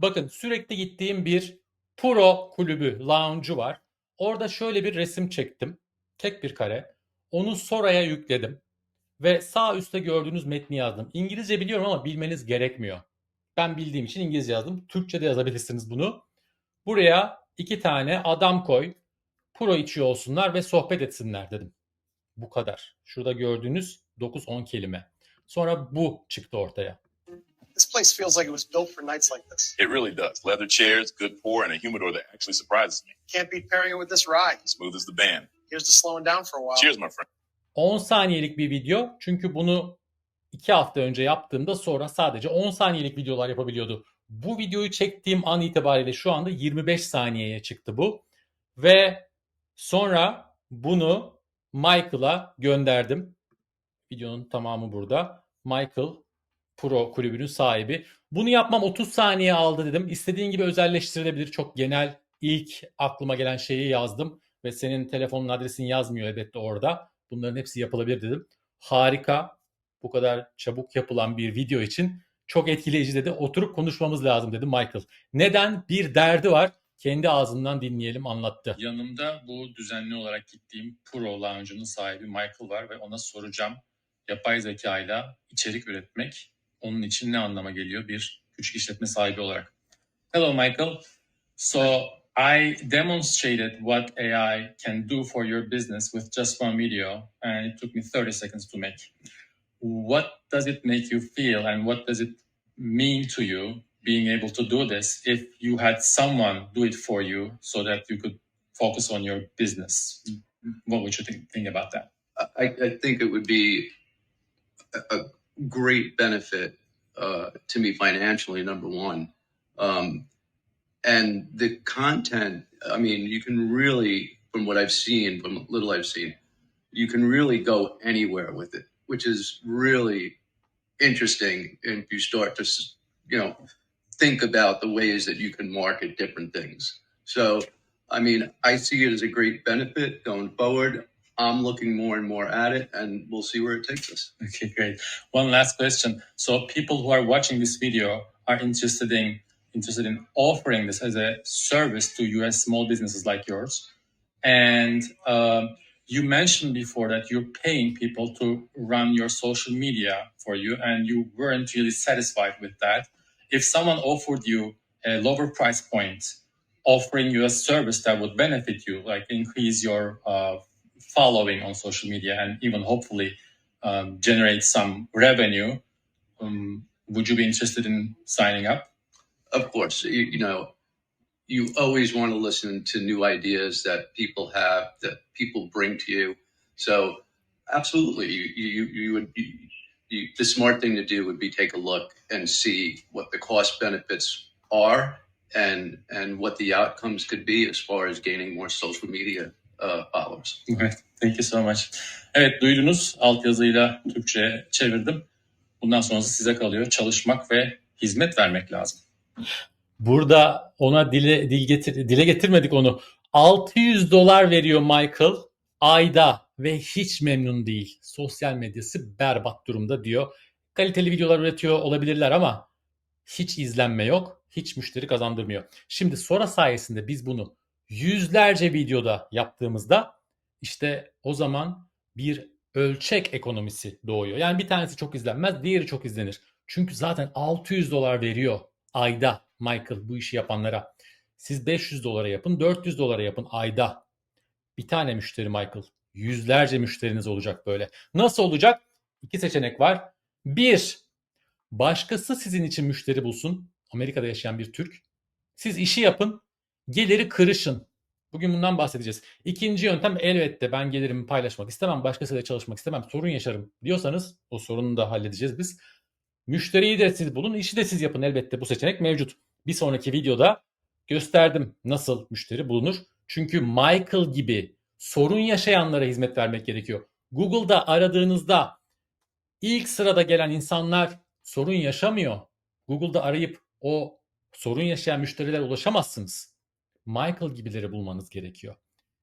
Bakın sürekli gittiğim bir Pro kulübü, lounge'u var. Orada şöyle bir resim çektim. Tek bir kare. Onu Sora'ya yükledim. Ve sağ üstte gördüğünüz metni yazdım. İngilizce biliyorum ama bilmeniz gerekmiyor. Ben bildiğim için İngilizce yazdım. Türkçe de yazabilirsiniz bunu. Buraya iki tane adam koy. Pro içiyor olsunlar ve sohbet etsinler dedim. Bu kadar. Şurada gördüğünüz 9-10 kelime. Sonra bu çıktı ortaya. This place feels like it was built for nights like this. It really does. Leather chairs, good pour, and a humidor that actually surprises me. Can't beat pairing it with this ride. Smooth as the band. Here's to slowing down for a while. Cheers, my friend. 10 saniyelik bir video. Çünkü bunu 2 hafta önce yaptığımda sonra sadece 10 saniyelik videolar yapabiliyordu. Bu videoyu çektiğim an itibariyle şu anda 25 saniyeye çıktı bu. Ve sonra bunu Michael'a gönderdim. Videonun tamamı burada. Michael Pro kulübünün sahibi. Bunu yapmam 30 saniye aldı dedim. İstediğin gibi özelleştirilebilir. Çok genel ilk aklıma gelen şeyi yazdım. Ve senin telefonun adresini yazmıyor elbette orada. Bunların hepsi yapılabilir dedim. Harika. Bu kadar çabuk yapılan bir video için çok etkileyici dedi. Oturup konuşmamız lazım dedi Michael. Neden? Bir derdi var. Kendi ağzından dinleyelim anlattı. Yanımda bu düzenli olarak gittiğim Pro Lounge'un sahibi Michael var ve ona soracağım yapay zeka ile içerik üretmek onun için ne anlama geliyor bir küçük işletme sahibi olarak. Hello Michael. So I demonstrated what AI can do for your business with just one video and it took me 30 seconds to make. What does it make you feel and what does it mean to you being able to do this if you had someone do it for you so that you could focus on your business? What would you think, think about that? I, I think it would be a, a great benefit uh, to me financially, number one. Um, and the content, I mean, you can really, from what I've seen, from little I've seen, you can really go anywhere with it, which is really interesting. And if you start to, you know, think about the ways that you can market different things. So, I mean, I see it as a great benefit going forward. I'm looking more and more at it, and we'll see where it takes us. Okay, great. One last question. So people who are watching this video are interested in interested in offering this as a service to US small businesses like yours. And um, you mentioned before that you're paying people to run your social media for you, and you weren't really satisfied with that. If someone offered you a lower price point, offering you a service that would benefit you, like increase your uh, following on social media, and even hopefully um, generate some revenue, um, would you be interested in signing up? Of course, you, you know, you always want to listen to new ideas that people have, that people bring to you. So, absolutely, you you you would. You, you, the smart thing to do would be take a look and see what the cost benefits are and and what the outcomes could be as far as gaining more social media uh, followers. Evet, thank you so much. Evet, duydunuz. Altyazıyla Türkçe'ye çevirdim. Bundan sonrası size kalıyor. Çalışmak ve hizmet vermek lazım. Burada ona dile dil getir dile getirmedik onu. 600 dolar veriyor Michael ayda ve hiç memnun değil. Sosyal medyası berbat durumda diyor. Kaliteli videolar üretiyor olabilirler ama hiç izlenme yok, hiç müşteri kazandırmıyor. Şimdi sonra sayesinde biz bunu yüzlerce videoda yaptığımızda işte o zaman bir ölçek ekonomisi doğuyor. Yani bir tanesi çok izlenmez, diğeri çok izlenir. Çünkü zaten 600 dolar veriyor ayda Michael bu işi yapanlara. Siz 500 dolara yapın, 400 dolara yapın ayda. Bir tane müşteri Michael. Yüzlerce müşteriniz olacak böyle. Nasıl olacak? İki seçenek var. Bir, başkası sizin için müşteri bulsun. Amerika'da yaşayan bir Türk. Siz işi yapın, geliri kırışın. Bugün bundan bahsedeceğiz. İkinci yöntem elbette ben gelirimi paylaşmak istemem, başkasıyla çalışmak istemem, sorun yaşarım diyorsanız o sorunu da halledeceğiz biz. Müşteriyi de siz bulun, işi de siz yapın elbette bu seçenek mevcut. Bir sonraki videoda gösterdim nasıl müşteri bulunur. Çünkü Michael gibi sorun yaşayanlara hizmet vermek gerekiyor. Google'da aradığınızda ilk sırada gelen insanlar sorun yaşamıyor. Google'da arayıp o sorun yaşayan müşterilere ulaşamazsınız. Michael gibileri bulmanız gerekiyor.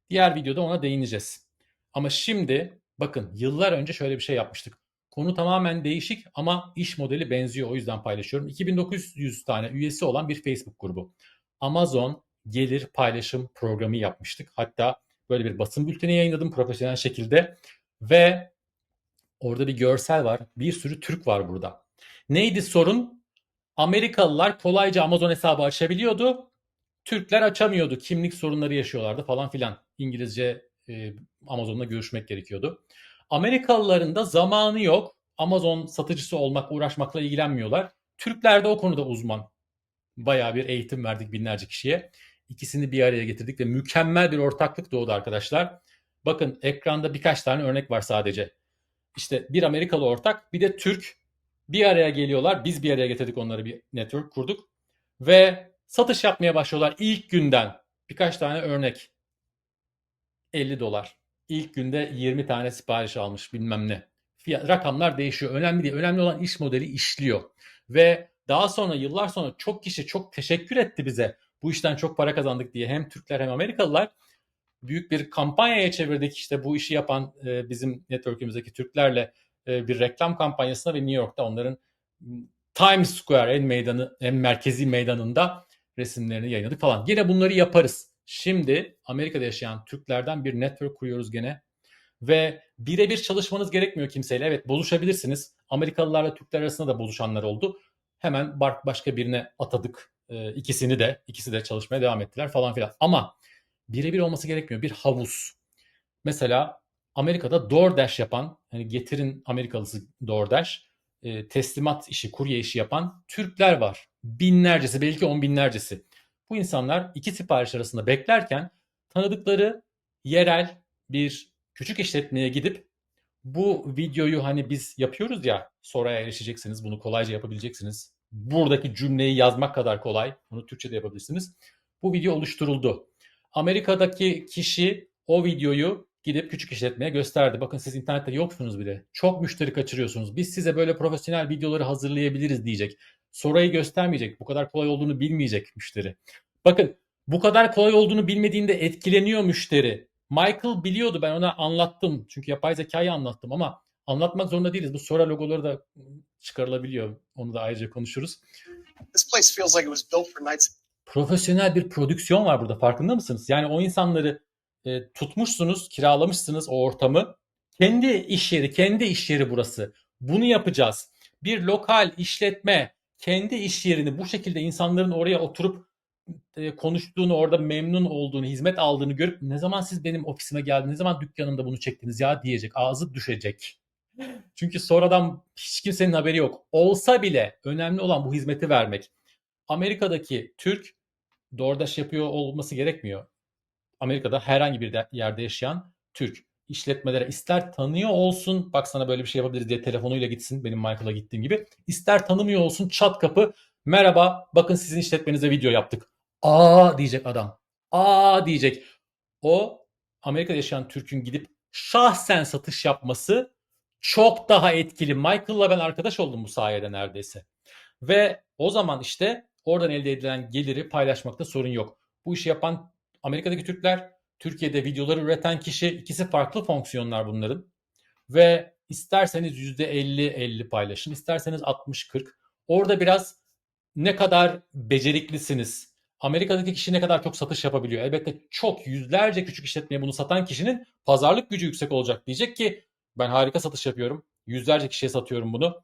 Diğer videoda ona değineceğiz. Ama şimdi bakın yıllar önce şöyle bir şey yapmıştık. Konu tamamen değişik ama iş modeli benziyor o yüzden paylaşıyorum. 2900 tane üyesi olan bir Facebook grubu. Amazon gelir paylaşım programı yapmıştık. Hatta böyle bir basın bülteni yayınladım profesyonel şekilde ve orada bir görsel var. Bir sürü Türk var burada. Neydi sorun? Amerikalılar kolayca Amazon hesabı açabiliyordu. Türkler açamıyordu. Kimlik sorunları yaşıyorlardı falan filan. İngilizce e, Amazon'la görüşmek gerekiyordu. Amerikalıların da zamanı yok. Amazon satıcısı olmak, uğraşmakla ilgilenmiyorlar. Türkler de o konuda uzman. Bayağı bir eğitim verdik binlerce kişiye. İkisini bir araya getirdik ve mükemmel bir ortaklık doğdu arkadaşlar. Bakın ekranda birkaç tane örnek var sadece. İşte bir Amerikalı ortak, bir de Türk bir araya geliyorlar. Biz bir araya getirdik onları bir network kurduk ve satış yapmaya başlıyorlar ilk günden. Birkaç tane örnek. 50 dolar. İlk günde 20 tane sipariş almış bilmem ne. Fiyat, rakamlar değişiyor. Önemli değil. Önemli olan iş modeli işliyor. Ve daha sonra yıllar sonra çok kişi çok teşekkür etti bize. Bu işten çok para kazandık diye hem Türkler hem Amerikalılar büyük bir kampanyaya çevirdik. İşte bu işi yapan e, bizim network'ümüzdeki Türklerle e, bir reklam kampanyasına ve New York'ta onların Times Square en meydanı en merkezi meydanında resimlerini yayınladık falan. Yine bunları yaparız. Şimdi Amerika'da yaşayan Türklerden bir network kuruyoruz gene ve birebir çalışmanız gerekmiyor kimseyle. Evet buluşabilirsiniz. Amerikalılarla Türkler arasında da buluşanlar oldu. Hemen başka birine atadık. Ee, ikisini de ikisi de çalışmaya devam ettiler falan filan. Ama birebir olması gerekmiyor. Bir havuz. Mesela Amerika'da DoorDash yapan, hani getirin Amerikalısı DoorDash, e, teslimat işi, kurye işi yapan Türkler var. Binlercesi, belki on binlercesi. Bu insanlar iki sipariş arasında beklerken tanıdıkları yerel bir küçük işletmeye gidip bu videoyu hani biz yapıyoruz ya sonraya erişeceksiniz bunu kolayca yapabileceksiniz. Buradaki cümleyi yazmak kadar kolay. Bunu Türkçe de yapabilirsiniz. Bu video oluşturuldu. Amerika'daki kişi o videoyu gidip küçük işletmeye gösterdi. Bakın siz internette yoksunuz bile. Çok müşteri kaçırıyorsunuz. Biz size böyle profesyonel videoları hazırlayabiliriz diyecek. Sorayı göstermeyecek. Bu kadar kolay olduğunu bilmeyecek müşteri. Bakın bu kadar kolay olduğunu bilmediğinde etkileniyor müşteri. Michael biliyordu ben ona anlattım. Çünkü yapay zekayı anlattım ama anlatmak zorunda değiliz. Bu Sora logoları da çıkarılabiliyor. Onu da ayrıca konuşuruz. Like. Profesyonel bir prodüksiyon var burada farkında mısınız? Yani o insanları e, tutmuşsunuz, kiralamışsınız o ortamı. Kendi iş yeri, kendi iş yeri burası. Bunu yapacağız. Bir lokal işletme kendi iş yerini bu şekilde insanların oraya oturup e, konuştuğunu, orada memnun olduğunu, hizmet aldığını görüp ne zaman siz benim ofisime geldiniz, ne zaman dükkanımda bunu çektiniz ya diyecek. Ağzı düşecek. Çünkü sonradan hiç kimsenin haberi yok. Olsa bile önemli olan bu hizmeti vermek. Amerika'daki Türk DoorDash yapıyor olması gerekmiyor. Amerika'da herhangi bir de- yerde yaşayan Türk işletmelere ister tanıyor olsun bak sana böyle bir şey yapabiliriz diye telefonuyla gitsin benim Michael'a gittiğim gibi ister tanımıyor olsun çat kapı merhaba bakın sizin işletmenize video yaptık. Aa diyecek adam. Aa diyecek. O Amerika'da yaşayan Türk'ün gidip şahsen satış yapması çok daha etkili. Michael'la ben arkadaş oldum bu sayede neredeyse. Ve o zaman işte oradan elde edilen geliri paylaşmakta sorun yok. Bu işi yapan Amerika'daki Türkler, Türkiye'de videoları üreten kişi ikisi farklı fonksiyonlar bunların. Ve isterseniz %50-50 paylaşın, isterseniz 60-40. Orada biraz ne kadar beceriklisiniz. Amerika'daki kişi ne kadar çok satış yapabiliyor. Elbette çok yüzlerce küçük işletmeye bunu satan kişinin pazarlık gücü yüksek olacak. Diyecek ki ben harika satış yapıyorum. Yüzlerce kişiye satıyorum bunu.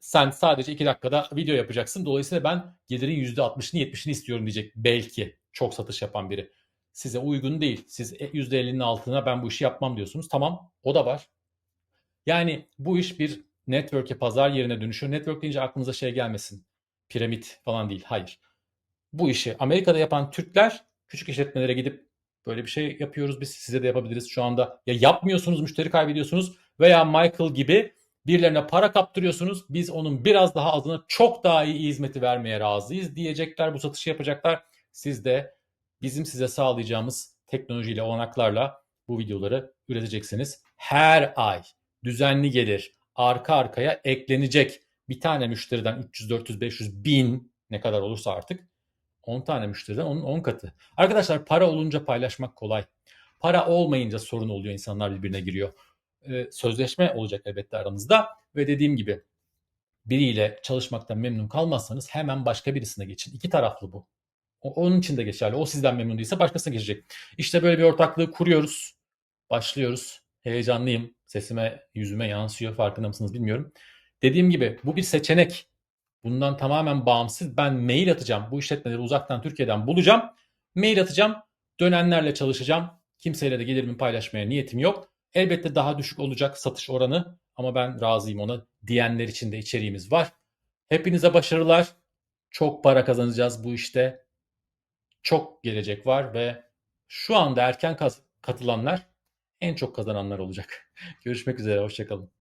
Sen sadece 2 dakikada video yapacaksın. Dolayısıyla ben gelirin %60'ını 70'ini istiyorum diyecek. Belki çok satış yapan biri. Size uygun değil. Siz %50'nin altına ben bu işi yapmam diyorsunuz. Tamam o da var. Yani bu iş bir network'e pazar yerine dönüşüyor. Network deyince aklınıza şey gelmesin. Piramit falan değil. Hayır. Bu işi Amerika'da yapan Türkler küçük işletmelere gidip böyle bir şey yapıyoruz biz size de yapabiliriz şu anda. Ya yapmıyorsunuz müşteri kaybediyorsunuz veya Michael gibi birilerine para kaptırıyorsunuz. Biz onun biraz daha azına çok daha iyi hizmeti vermeye razıyız diyecekler. Bu satışı yapacaklar. Siz de bizim size sağlayacağımız teknolojiyle olanaklarla bu videoları üreteceksiniz. Her ay düzenli gelir arka arkaya eklenecek. Bir tane müşteriden 300, 400, 500, 1000 ne kadar olursa artık 10 tane müşteriden onun 10 katı. Arkadaşlar para olunca paylaşmak kolay. Para olmayınca sorun oluyor insanlar birbirine giriyor. e, sözleşme olacak elbette aranızda ve dediğim gibi biriyle çalışmaktan memnun kalmazsanız hemen başka birisine geçin. İki taraflı bu. Onun için de geçerli. O sizden memnun değilse başkasına geçecek. İşte böyle bir ortaklığı kuruyoruz. Başlıyoruz. Heyecanlıyım. Sesime, yüzüme yansıyor. Farkında mısınız bilmiyorum. Dediğim gibi bu bir seçenek. Bundan tamamen bağımsız. Ben mail atacağım. Bu işletmeleri uzaktan Türkiye'den bulacağım. Mail atacağım. Dönenlerle çalışacağım. Kimseyle de gelirimi paylaşmaya niyetim yok. Elbette daha düşük olacak satış oranı ama ben razıyım ona diyenler için de içeriğimiz var. Hepinize başarılar. Çok para kazanacağız bu işte. Çok gelecek var ve şu anda erken katılanlar en çok kazananlar olacak. Görüşmek üzere, hoşçakalın.